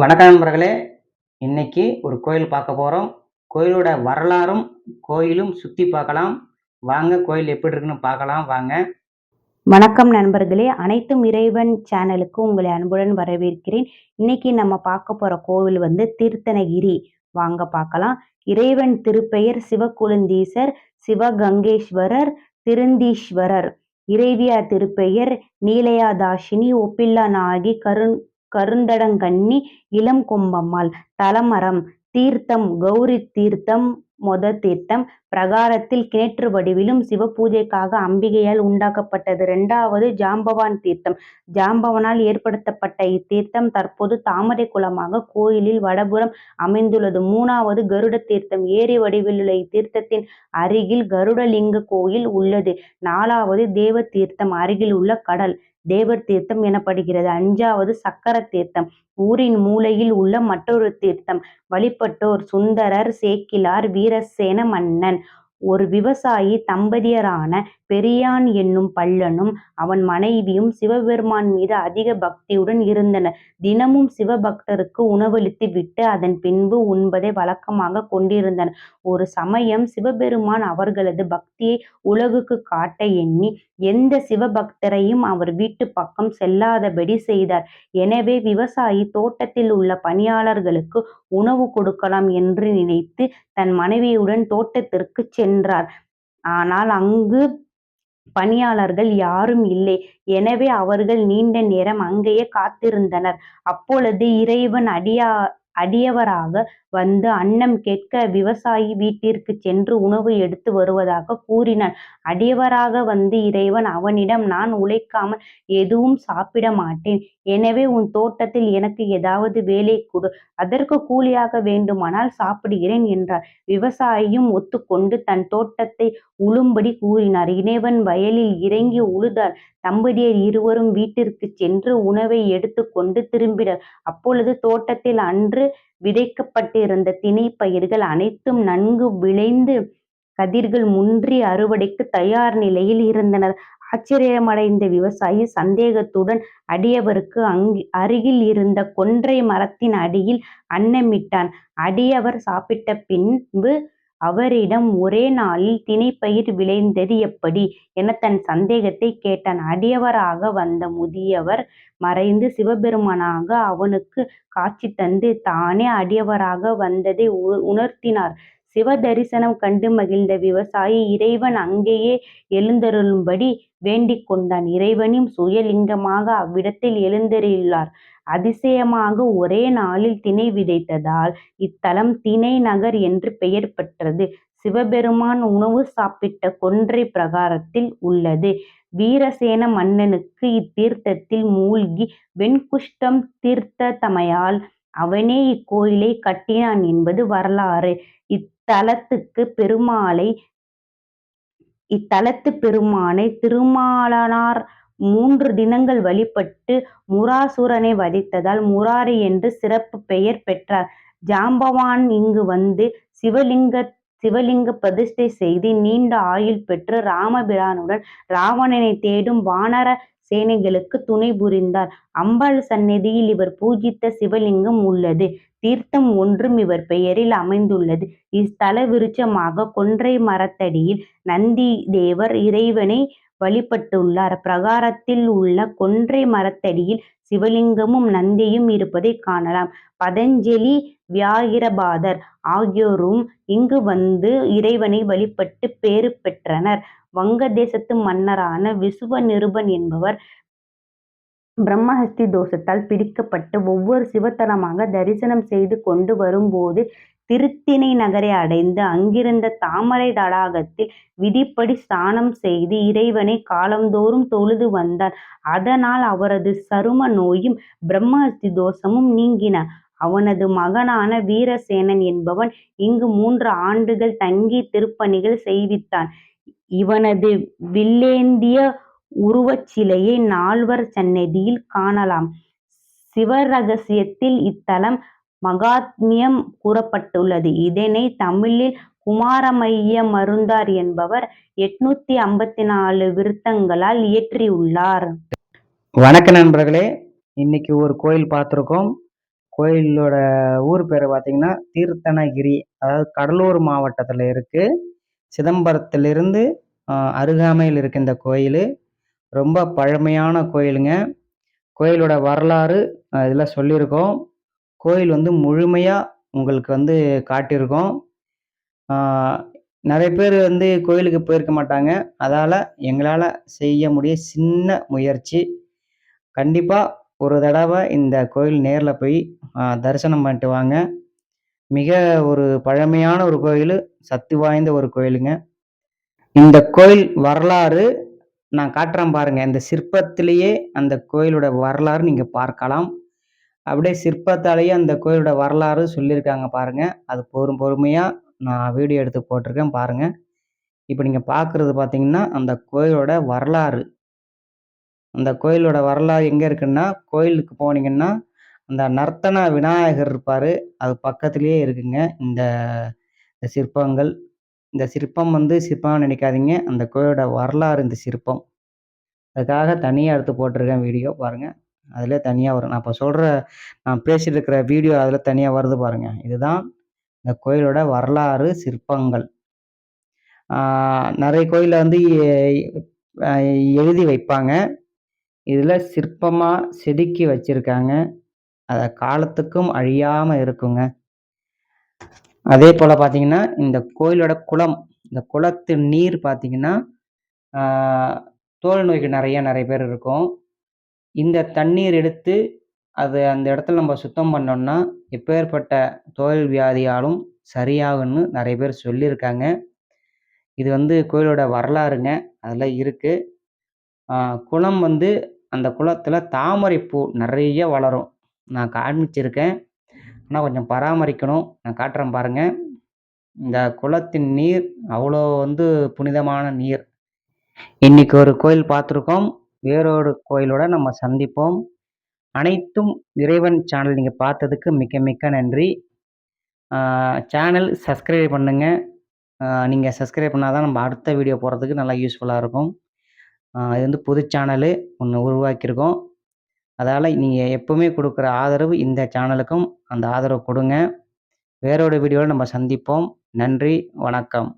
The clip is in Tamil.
வணக்கம் நண்பர்களே. இன்னைக்கு ஒரு கோயில் பார்க்க போகிறோம் கோயிலோட வரலாறும் கோயிலும் சுற்றி பார்க்கலாம். வாங்க கோயில் எப்படி இருக்குன்னு பார்க்கலாம். வாங்க. வணக்கம் நண்பர்களே. அனைத்தும் இறைவன் சேனலுக்கு உங்களை அன்புடன் வரவேற்கிறேன். இன்னைக்கு நம்ம பார்க்க போற கோவில் வந்து தீர்த்தனகிரி வாங்க பார்க்கலாம். இறைவன் திருப்பெயர் சிவகுழுந்தீசர் சிவகங்கேஸ்வரர் திருந்தீஸ்வரர். இறைவியார் திருப்பெயர் நீலயாதாஷினி ஒப்பில்லா நாகி கருண் கருந்தடங்கண்ணி இளம் கொம்பம்மாள். தலமரம் தீர்த்தம் கௌரி தீர்த்தம் மொத தீர்த்தம். பிரகாரத்தில் கிணற்று வடிவிலும் சிவபூஜைக்காக அம்பிகையால் உண்டாக்கப்பட்டது. இரண்டாவது ஜாம்பவான் தீர்த்தம். ஜாம்பவனால் ஏற்படுத்தப்பட்ட இத்தீர்த்தம் தற்போது தாமரை குளமாக கோயிலில் வடபுறம் அமைந்துள்ளது. மூணாவது கருட தீர்த்தம். ஏரி வடிவிலுள்ள இத்தீர்த்தத்தின் அருகில் கருடலிங்க கோயில் உள்ளது. நாலாவது தேவ தீர்த்தம். அருகில் உள்ள கடல். தேவர் தீர்த்தம் எனப்படுகிறது அஞ்சாவது சக்கர தீர்த்தம் ஊரின் மூலையில் உள்ள மற்றொரு தீர்த்தம் வழிபட்டோர் சுந்தரர் சேக்கிலார் வீரசேன மன்னன் ஒரு விவசாயி தம்பதியரான பெரியான் என்னும் பல்லனும் அவன் மனைவியும் சிவபெருமான் மீது அதிக பக்தியுடன் இருந்தனர். தினமும் சிவபக்தருக்கு உணவளித்து விட்டு அதன் பின்பு உண்பதை வழக்கமாக கொண்டிருந்தனர். ஒரு சமயம் சிவபெருமான் அவர்களது பக்தியை உலகுக்கு காட்ட எண்ணி எந்த சிவபக்தரையும் அவர் வீட்டு பக்கம் செல்லாதபடி செய்தார். எனவே விவசாயி தோட்டத்தில் உள்ள பணியாளர்களுக்கு உணவு கொடுக்கலாம் என்று நினைத்து தன் மனைவியுடன் தோட்டத்திற்கு சென்றார். ஆனால் அங்கு பணியாளர்கள் யாரும் இல்லை. எனவே அவர்கள் நீண்ட நேரம் அங்கேயே காத்திருந்தனர். அப்பொழுது இறைவன் அடியா அடியவராக வந்து அன்னம் கேட்க விவசாயி வீட்டிற்கு சென்று உணவு எடுத்து வருவதாக கூறினான். அடியவராக வந்து இறைவன் அவனிடம் நான் உழைக்காமல் எதுவும் சாப்பிட மாட்டேன். எனவே உன் தோட்டத்தில் எனக்கு ஏதாவது வேலை கொடு. அதற்கு கூலியாக வேண்டுமானால் சாப்பிடுகிறேன் என்றார். விவசாயியும் ஒத்துக்கொண்டு தன் தோட்டத்தை உழும்படி கூறினார். இறைவன் வயலில் இறங்கி உழுதார். தம்பதியர் இருவரும் வீட்டிற்கு சென்று உணவை எடுத்துக்கொண்டு திரும்பினர். அப்பொழுது தோட்டத்தில் அன்று விதைக்கப்பட்டிருந்த திணை பயிர்கள் அனைத்தும் நன்கு விளைந்து கதிர்கள் முன்றி அறுவடைக்கு தயார் நிலையில் இருந்தன. ஆச்சரியமடைந்த விவசாயி சந்தேகத்துடன் அடியவருக்கு அங்கு அருகில் இருந்த கொன்றை மரத்தின் அடியில் அன்னமிட்டான். அடியவர் சாப்பிட்ட பின்பு அவரிடம் ஒரே நாளில் தினைப்பயிர் விளைந்தது எப்படி? என தன் சந்தேகத்தைக் கேட்டான். அடியவராக வந்த முதியவர் மறைந்து சிவபெருமானாக அவனுக்கு காட்சி தந்து தானே அடியவராக வந்ததை உணர்த்தினார். சிவ தரிசனம் கண்டு மகிழ்ந்த விவசாயி இறைவன் அங்கேயே எழுந்தருளும்படி வேண்டிக் கொண்டான். இறைவனும் சுயலிங்கமாக அவ்விடத்தில் எழுந்தருளியுள்ளார். அதிசயமாக ஒரே நாளில் திணை விதைத்ததால் இத்தலம் திணை நகர் என்று பெயர் பெற்றது. சிவபெருமான் உணவு சாப்பிட்ட கொன்றை பிரகாரத்தில் உள்ளது. வீரசேன மன்னனுக்கு இத்தீர்த்தத்தில் மூழ்கி வெண்குஷ்டம் தீர்த்த தமையால் அவனே இக்கோயிலை கட்டினான் என்பது வரலாறு. இத்தலத்துக்கு பெருமாளை இத்தலத்து பெருமானை திருமாலனார் மூன்று தினங்கள் வழிபட்டு முராசுரனை வதித்ததால் முராரி என்று சிறப்பு பெயர் பெற்றார். ஜாம்பவான் இங்கு வந்து சிவலிங்க சிவலிங்க பிரதிஷ்டை செய்து நீண்ட ஆயுள் பெற்று ராமபிரானுடன் ராவணனை தேடும் வானர சேனைகளுக்கு துணை புரிந்தார். அம்பாள் சந்நிதியில் இவர் பூஜித்த சிவலிங்கம் உள்ளது. தீர்த்தம் ஒன்றும் இவர் பெயரில் அமைந்துள்ளது. இஸ்தல விருட்சமாக கொன்றை மரத்தடியில் நந்தி தேவர் இறைவனை வழிபட்டுள்ளார். பிரகாரத்தில் உள்ள கொன்றை மரத்தடியில் சிவலிங்கமும் நந்தியும் இருப்பதை காணலாம். பதஞ்சலி வியாகிரபாதர் ஆகியோரும் இங்கு வந்து இறைவனை வழிபட்டு பேறு பெற்றனர். வங்கதேசத்து மன்னரான விசுவ நிருபன் என்பவர் பிரம்மஹஸ்தி தோஷத்தால் பிடிக்கப்பட்டு ஒவ்வொரு சிவத்தலமாக தரிசனம் செய்து கொண்டு வரும்போது திருத்திணை நகரை அடைந்து அங்கிருந்த தாமரை தடாகத்தில் விதிப்படி ஸ்நானம் செய்து இறைவனை காலந்தோறும் தொழுது வந்தார். அதனால் அவரது சரும நோயும் பிரம்மஹஸ்தி தோஷமும் நீங்கின. அவனது மகனான வீரசேனன் என்பவன் இங்கு மூன்று ஆண்டுகள் தங்கி திருப்பணிகள் செய்வித்தான். இவனது வில்லேந்திய உருவச் சிலையை நால்வர் சந்நிதியில் காணலாம். சிவரகசியத்தில் இத்தலம் மகாத்மியம் கூறப்பட்டுள்ளது. இதனை தமிழில் குமாரமையமருந்தார் என்பவர் எட்நூத்தி ஐம்பத்தி நாலு விருத்தங்களால் இயற்றியுள்ளார். வணக்க நண்பர்களே இன்னைக்கு ஒரு கோயில் பார்த்துருக்கோம். கோயிலோட ஊர் பேர் பார்த்தீங்கன்னா தீர்த்தனகிரி அதாவது கடலூர் மாவட்டத்தில் இருக்கு சிதம்பரத்திலிருந்து அருகாமையில் இருக்கு இந்த கோயில் ரொம்ப பழமையான கோயிலுங்க கோயிலோட வரலாறு இதில் சொல்லியிருக்கோம் கோயில் வந்து முழுமையாக உங்களுக்கு வந்து காட்டியிருக்கோம். நிறைய பேர் வந்து கோயிலுக்கு போயிருக்க மாட்டாங்க. அதால் எங்களால் செய்ய முடிய சின்ன முயற்சி. கண்டிப்பாக ஒரு தடவை இந்த கோயில் நேரில் போய் தரிசனம் பண்ணிட்டு வாங்க. மிக ஒரு பழமையான ஒரு கோயில் சக்தி வாய்ந்த ஒரு கோயிலுங்க. இந்த கோயில் வரலாறு நான் காட்டுறேன் பாருங்கள் இந்த சிற்பத்திலேயே அந்த கோயிலோட வரலாறு நீங்கள் பார்க்கலாம். அப்படியே சிற்பத்தாலேயே அந்த கோயிலோட வரலாறு சொல்லியிருக்காங்க பாருங்கள் அது பொறும் பொறுமையாக நான் வீடியோ எடுத்து போட்டிருக்கேன் பாருங்கள் இப்போ நீங்கள் பார்க்குறது பார்த்தீங்கன்னா அந்த கோயிலோட வரலாறு. அந்த கோயிலோட வரலாறு எங்கே இருக்குன்னா கோயிலுக்கு போனீங்கன்னா அந்த நர்த்தன விநாயகர் இருப்பார். அது பக்கத்துலேயே இருக்குங்க. இந்த சிற்பங்கள். இந்த சிற்பம் வந்து சிற்பம்னு நினைக்காதீங்க. அந்த கோயிலோட வரலாறு இந்த சிற்பம். அதுக்காக தனியாக எடுத்து போட்டிருக்கேன் வீடியோ பாருங்கள் அதில் தனியாக வரும். நான் இப்போ சொல்கிற நான் பேசிகிட்டு இருக்கிற வீடியோ அதில் தனியாக வருது பாருங்கள் இதுதான் இந்த கோயிலோட வரலாறு சிற்பங்கள். நிறைய கோயிலில் வந்து எழுதி வைப்பாங்க. இதில் சிற்பமாக செதுக்கி வச்சுருக்காங்க. அதை காலத்துக்கும் அழியாமல் இருக்குங்க. அதே போல் பார்த்தீங்கன்னா இந்த கோயிலோட குளம் இந்த குளத்து நீர் பார்த்தீங்கன்னா தோல் நோய்க்கு நிறைய நிறைய பேர் இருக்கும். இந்த தண்ணீர் எடுத்து அது அந்த இடத்துல நம்ம சுத்தம் பண்ணோம்னா எப்பேற்பட்ட தோல் வியாதியாலும் சரியாகும்னு நிறைய பேர் சொல்லியிருக்காங்க. இது வந்து கோயிலோட வரலாறுங்க. அதில் இருக்குது குளம் வந்து அந்த குளத்தில் தாமரைப்பூ நிறைய வளரும். நான் காமிச்சிருக்கேன் ஆனால் கொஞ்சம் பராமரிக்கணும். நான் காட்டுறேன் பாருங்கள் இந்த குளத்தின் நீர் அவ்வளோ வந்து புனிதமான நீர். இன்னைக்கு ஒரு கோயில் பார்த்துருக்கோம். வேறொரு கோயிலோட நம்ம சந்திப்போம். அனைத்தும் இறைவன் சேனல் நீங்கள் பார்த்ததுக்கு மிக்க மிக்க நன்றி. சேனல் சப்ஸ்கிரைப் பண்ணுங்கள் நீங்கள் சப்ஸ்கிரைப் பண்ணால் தான் நம்ம அடுத்த வீடியோ போடுறதுக்கு நல்லா யூஸ்ஃபுல்லாக இருக்கும். இது வந்து புது சேனலு ஒன்று உருவாக்கியிருக்கோம். அதால் நீங்கள் எப்போவுமே கொடுக்குற ஆதரவு இந்த சேனலுக்கும் அந்த ஆதரவு கொடுங்க. வேறொரு வீடியோவில் நம்ம சந்திப்போம். நன்றி வணக்கம்.